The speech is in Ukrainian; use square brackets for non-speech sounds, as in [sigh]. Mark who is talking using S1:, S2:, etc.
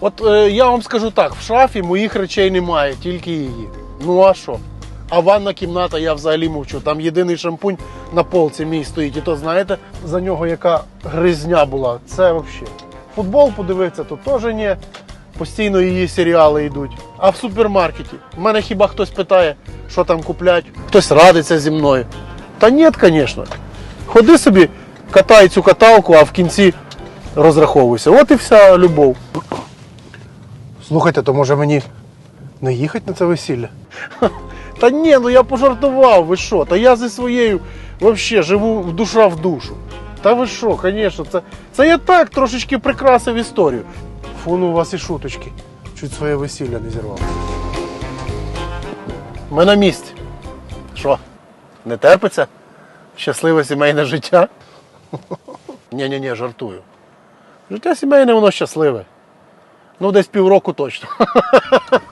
S1: От е, я вам скажу так, в шафі моїх речей немає, тільки її. Ну а що? А ванна кімната, я взагалі мовчу. Там єдиний шампунь на полці мій стоїть. І то знаєте, за нього яка гризня була. Це взагалі. Футбол подивитися, то теж ні. Постійно її серіали йдуть. А в супермаркеті. В мене хіба хтось питає, що там куплять, хтось радиться зі мною. Та ні, звісно. Ходи собі, катай цю каталку, а в кінці розраховуйся. От і вся любов. Слухайте, то може мені не їхати на це весілля? Та ні, ну я пожартував, ви що? Та я зі своєю взагалі живу в душа в душу. Та ви що, звісно, це, це я так трошечки прикрасив історію. Фу, ну у вас і шуточки. Чуть своє весілля не зірвав. Ми на місці. Що? Не терпиться? Щасливе сімейне життя? [laughs] Ні-ні-ні, жартую. Життя сімейне, воно щасливе. Ну, десь півроку точно. [laughs]